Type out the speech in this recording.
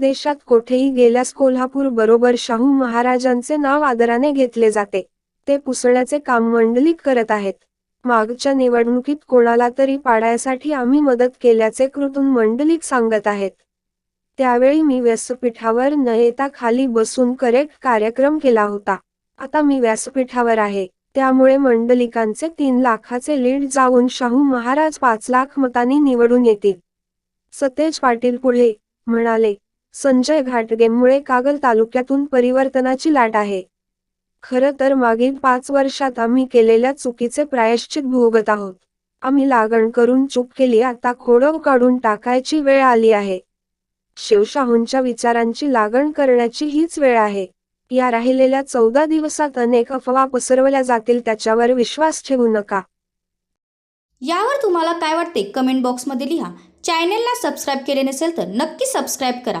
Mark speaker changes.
Speaker 1: देशात कोठेही गेल्यास कोल्हापूर बरोबर शाहू महाराजांचे नाव आदराने घेतले जाते. ते पुसण्याचे काम मंडलिक करत आहेत. मागच्या निवडणुकीत कोणाला तरी पाडायसाठी आम्ही मदत केल्याचे कृतून मंडलिक सांगत आहेत. त्यावेळी मी व्यासपीठावर न येता खाली बसून करेक्ट कार्यक्रम केला होता. आता मी व्यासपीठावर आहे. त्यामुळे मंडलिकांचे तीन लाखाचे लीड जाऊन शाहू महाराज पाच लाख मतांनी निवडून येतील. सतेज पाटील पुढे म्हणाले संजय घाटगेमुळे कागल तालुक्यातून परिवर्तनाची लाट आहे. खरं तर मागील पाच वर्षात आम्ही केलेल्या चुकीचे प्रायश्चित भोगत आहोत. आम्ही लागण करून चूक केली आता खोडव काढून टाकायची वेळ आली आहे. शिवशाहूंच्या विचारांची लागण करण्याची हीच वेळ आहे. या राहिलेल्या चौदा दिवसात अनेक अफवा पसरवल्या जातील त्याच्यावर विश्वास ठेवू नका.
Speaker 2: यावर तुम्हाला काय वाटते? कमेंट बॉक्समध्ये लिहा. चॅनेलला सबस्क्राईब केले नसेल तर नक्की सबस्क्राईब करा.